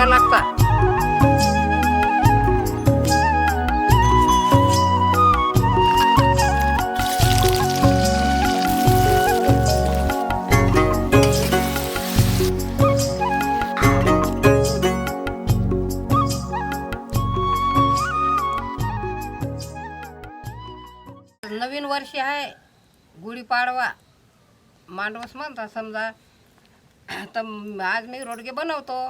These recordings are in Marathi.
ठेवा लागतात नवीन वर्ष आहे गुढीपाडवा मांडवस म्हणतात समजा. तर आज मी रोडगे बनवतो.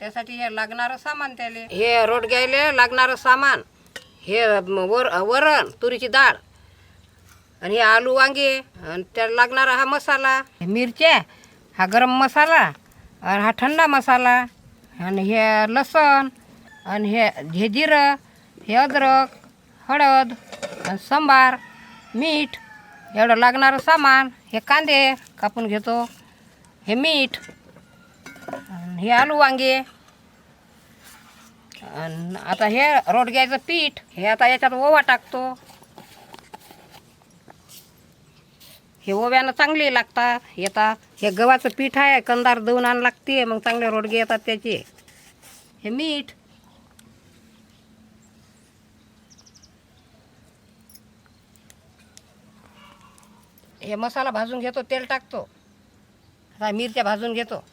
त्यासाठी हे लागणारं सामान त्याले. हे रोडग्याले लागणारं सामान. हे वर वरण तुरीची डाळ. आणि हे आलू वांगे आणि त्याला लागणारा हा मसाला. मिरच्या हा गरम मसाला आणि हा थंडा मसाला आणि हे लसण आणि हे हे जिरं हे अद्रक हळद आणि सांबार मीठ एवढं लागणारं सामान. हे कांदे कापून घेतो. हे मीठ हे आलू वांगे. आणि आता हे रोडग्याचं पीठ. हे आता याच्यात ओवा टाकतो. हे ओव्यानं चांगले लागतात. येतात हे गव्हाचं पीठ आहे कंदार दळून आण लागते. मग चांगले रोडगे येतात त्याचे. हे मीठ. हे मसाला भाजून घेतो तेल टाकतो. आता मिरच्या भाजून घेतो.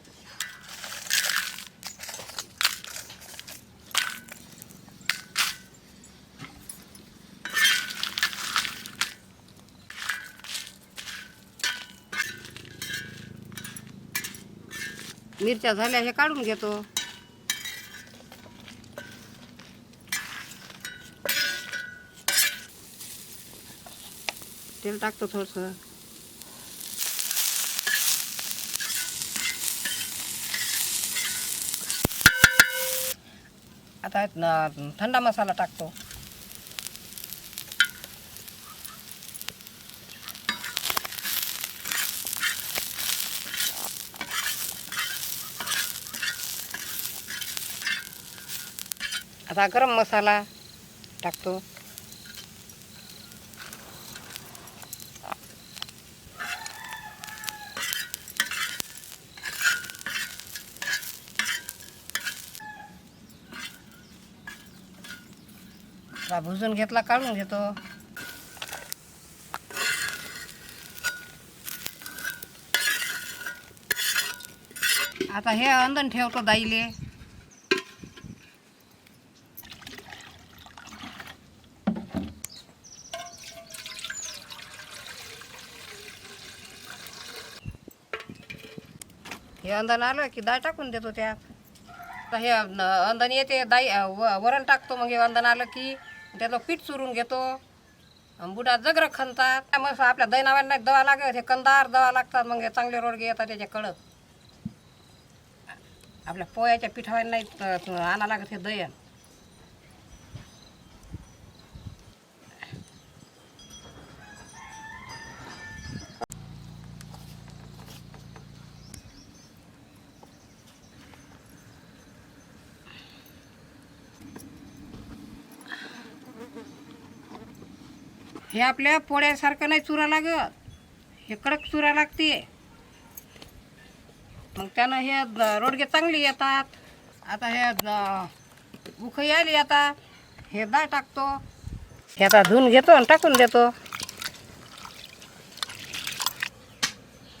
मिरच्या झाल्या हे काढून घेतो. तेल टाकतो थोडंसं. आता थंडा मसाला टाकतो. आता गरम मसाला टाकतो. भुजून घेतला काढून घेतो. आता हे अंदन ठेवतो दाईले. हे अंदन आलं की डाळ टाकून देतो त्यात आता हे न- अंदन येते दाई व- वरण टाकतो. मग हे अंदन आलं की त्याचं पीठ चुरून घेतो. बुडा जगर खणतात. मग आपल्या दैनावांना दवा लागत हे कंदार दवा लागतात. मग हे चांगले रोडगे येतात. त्याच्या कडक आपल्या पोयाच्या पिठावांना आणा लागत हे दयन हे आपल्या पोळ्यासारखं नाही चुरा लागत. हे कडक चुरा लागते. मग त्यानं हे द- रोडगे चांगले येतात. आता हे द- उखई आली आता. हे दाळ टाकतो. हे आता धुवून घेतो आणि टाकून देतो.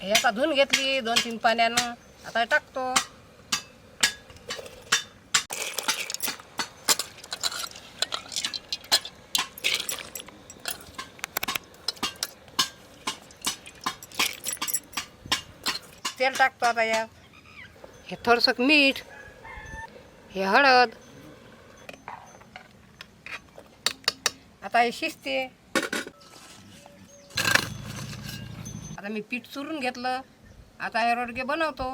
हे आता धुवून घेतली दोन तीन पाण्यानं. आता टाकतो. तेल टाकतो आता यात हे थोडंसं मीठ हे हळद. आता हे शिजते. आता मी पीठ चुरून घेतलं. आता हे रोडगे बनवतो.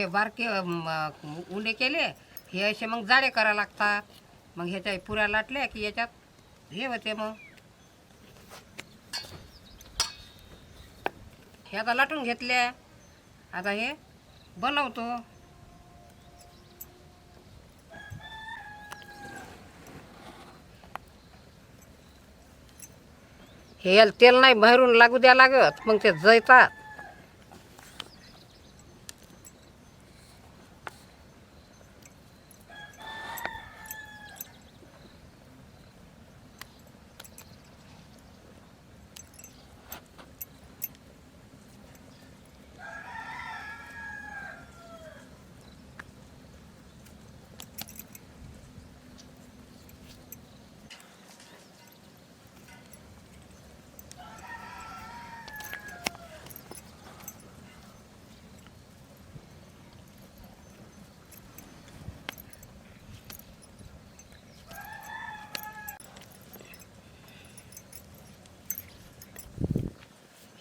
ते बारके म, उंडे केले हे असे मग जाडे करा लागतात. मग ह्याच्या पुऱ्या लाटल्या की याच्यात हे होते मग. हे आता लाटून घेतल्या. आता हे बनवतो. हे याला तेल नाही बाहेरून लागू द्या लागत मग ते जळतात.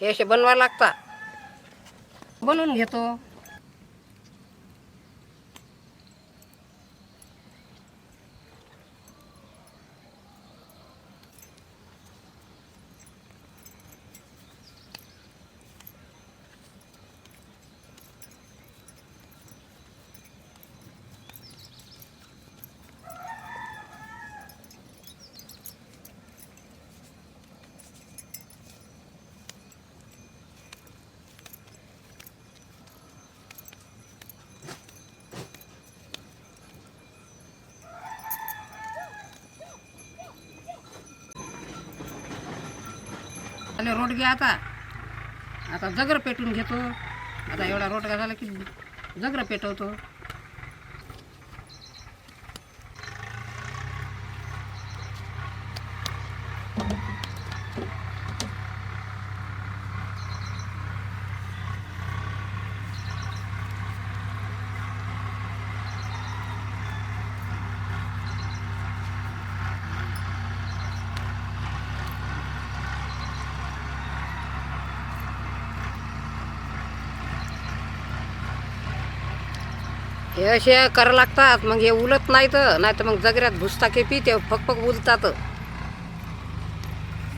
हे असे बनवा लागतात. बनवून घेतो. आले घ्या आता. आता जगर पेटून घेतो. आता एवढा रोटगा झाला की जगर पेटवतो. हे असे करा लागतात. मग हे उलत नाही तर नाही तर मग जगऱ्यात भुसता की ते फकफक उलतात.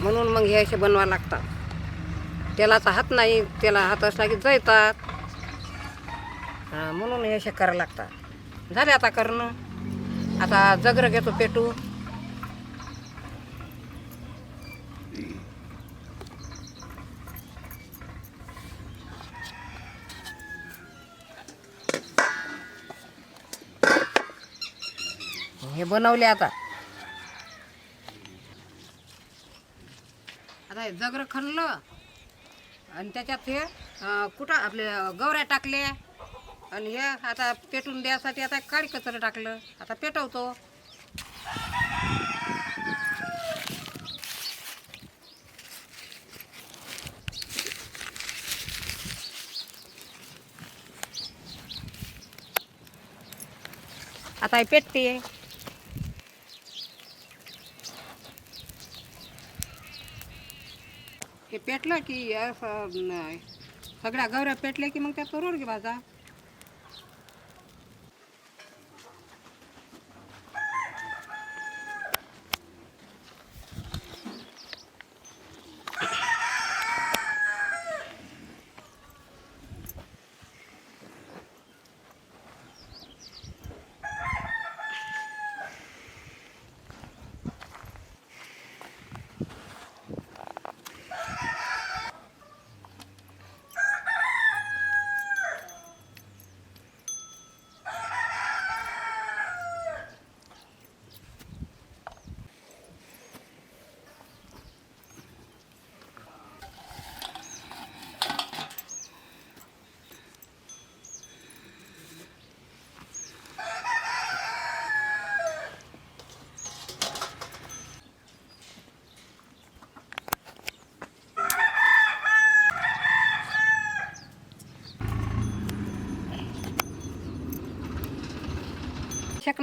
म्हणून मग हे असे बनवा लागतात. तेलाचा हात नाही त्याला हात असला की जळतात. म्हणून हे असे करा लागतात. झाले आता करणं. आता जगरं घेतो पेटू. हे बनवले आता. आता हे जगरं खणलं आणि त्याच्यात हे कुठं आपले गवऱ्या टाकले आणि हे आता पेटून द्यासाठी आता काळी कचरं टाकलं. आता पेटवतो. आता हे पेटते. पेटलं की असं सगळ्या गवऱ्या पेटल्या की मग त्या करून घे भाजा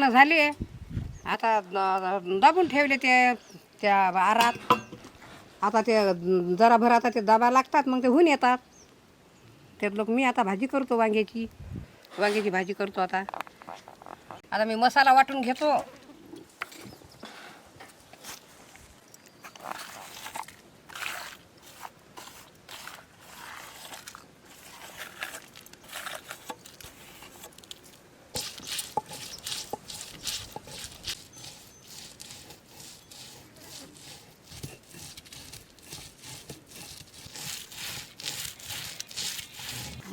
लग्न झाली आता द- दाबून ठेवले ते त्या आरात. आता ते जराभर आता ते दाबा लागतात मग ते होऊन येतात. त्यात लोक मी आता भाजी करतो वांग्याची. वांग्याची भाजी करतो आता. आता मी मसाला वाटून घेतो.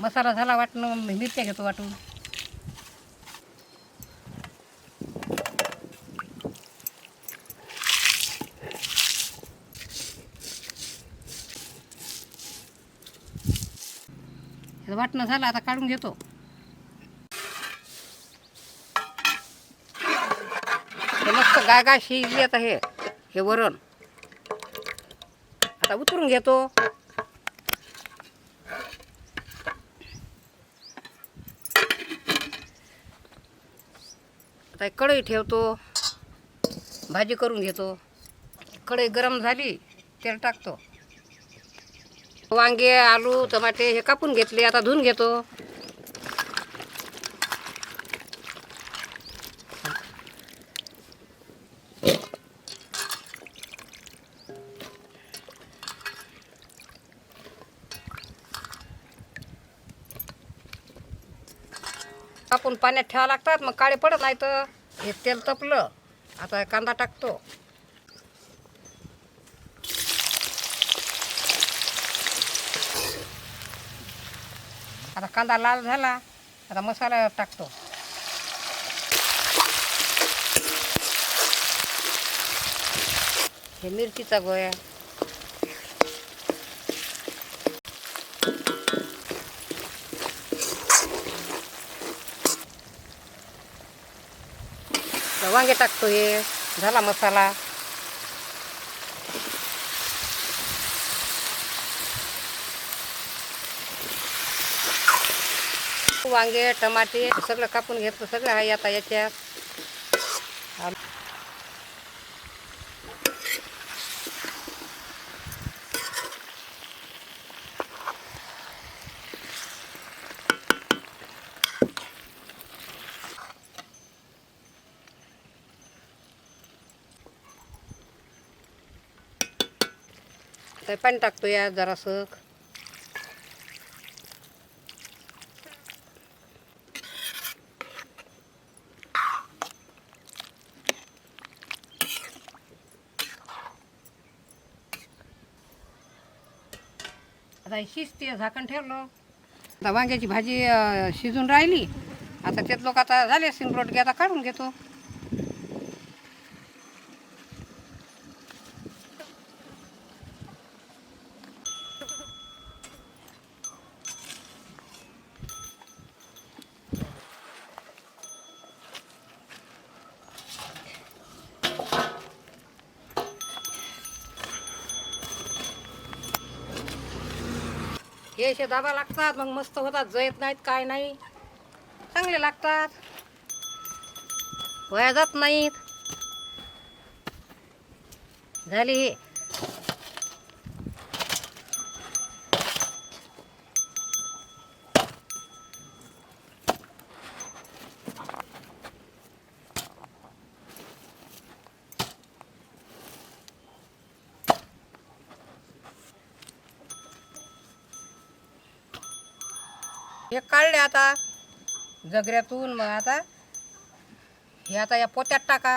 मसाला झाला वाटणं मिरच्या घेतो वाटून. हे वाटणं झालं आता काढून घेतो. हे मस्त गाय गाय शिजली आता हे हे वरण. आता उतरून घेतो. काही कढई ठेवतो भाजी करून घेतो. कढई गरम झाली तेल टाकतो. वांगे आलू टमाटे हे कापून घेतले आता धुवून घेतो. कापून पाण्यात ठेवा लागतात मग काळे पडत नाही तर हे तेल तपलं. आता कांदा टाकतो. आता कांदा लाल झाला आता मसाला टाकतो. हे मिरचीचा गोया वांगे टाकतो हे झाला मसाला. वांगे टमाटे सगळं कापून घेतलं सगळं आहे आता याच्यात. तर पाणी टाकतो या जरासं. आता शिजते झाकण ठेवलं. आता वांग्याची भाजी शिजून राहिली. आता त्यात लोक आता झाले सिंगरोट घे आता काढून घेतो. हे असे दाबा लागतात मग मस्त होतात जयत नाहीत काय नाही. चांगले लागतात. वया जात नाहीत. झाली हे. हे काढले आता. जगऱ्यातून मग आता हे आता या पोत्यात टाका.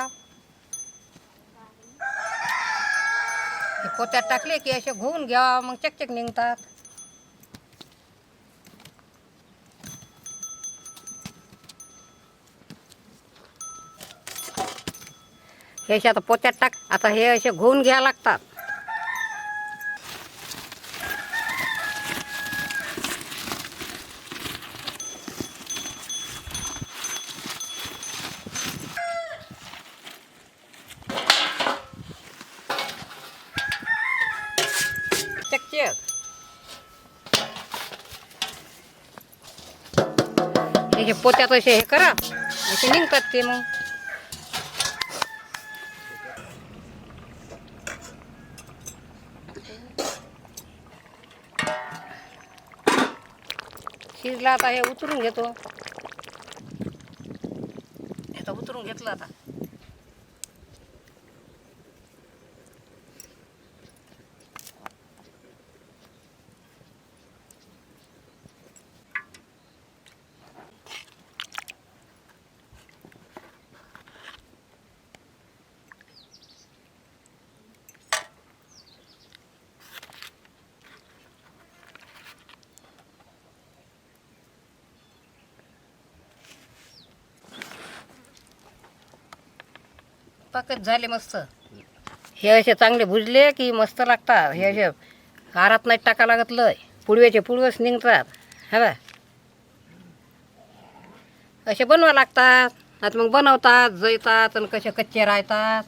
हे पोत्यात टाकले की असे घुवून घ्या मग चकचक निघतात. हे असे आता पोत्यात टाक. आता हे असे घुवून घ्या लागतात चकचक हे जे पोत्यात असे हे करा. असे निघतात ते मग. शिजला आता हे उतरून घेतो. हे तर उतरून घेतलं आता. स्वयंपाकच झाले मस्त. हे असे चांगले भुजले की मस्त लागतात. हे असे आरात नाही टाका लागत लय. पुडव्याचे पुडवेच निघतात. हा असे बनवा लागतात. आता मग बनवतात जळतात आणि कसे कच्चे राहतात.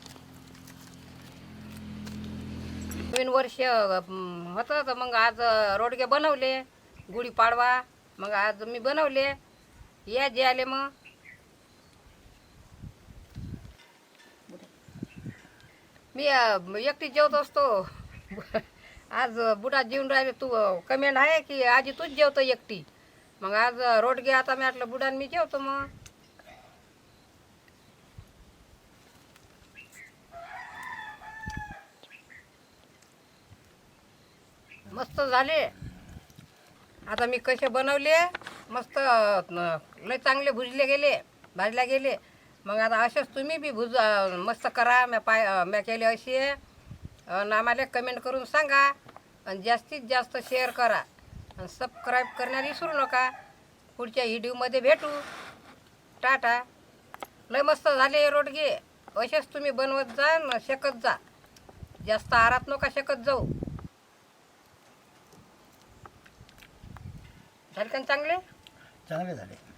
नवीन वर्ष होतं तर मग आज रोडगे बनवले. गुढीपाडवा मग आज मी बनवले. या जे आले मग. मी एकटी जेवत असतो. आज बुडा जेवून राहिले. तू कमेंट आहे की आजी तूच जेवतो एकटी? मग आज रोडगे आता मी म्हटलं बुडान मी जेवतो मग. मस्त झाले. आता मी कसे बनवले? मस्त लय चांगले भुजले गेले भाजल्या गेले. मग आता असेच तुम्ही बी भुज मस्त करा म्या पाय म्या केली अशी आहे आणि आम्हाला कमेंट करून सांगा आणि जास्तीत जास्त शेअर करा. आणि सबस्क्राईब करण्याला विसरू नका. पुढच्या व्हिडिओमध्ये भेटू. टाटा. लय मस्त झाले रोडगे. असेच तुम्ही बनवत जा न शेकत जा. जास्त आरात नका शेकत जाऊ. झाले का चांगले? चांगले झाले.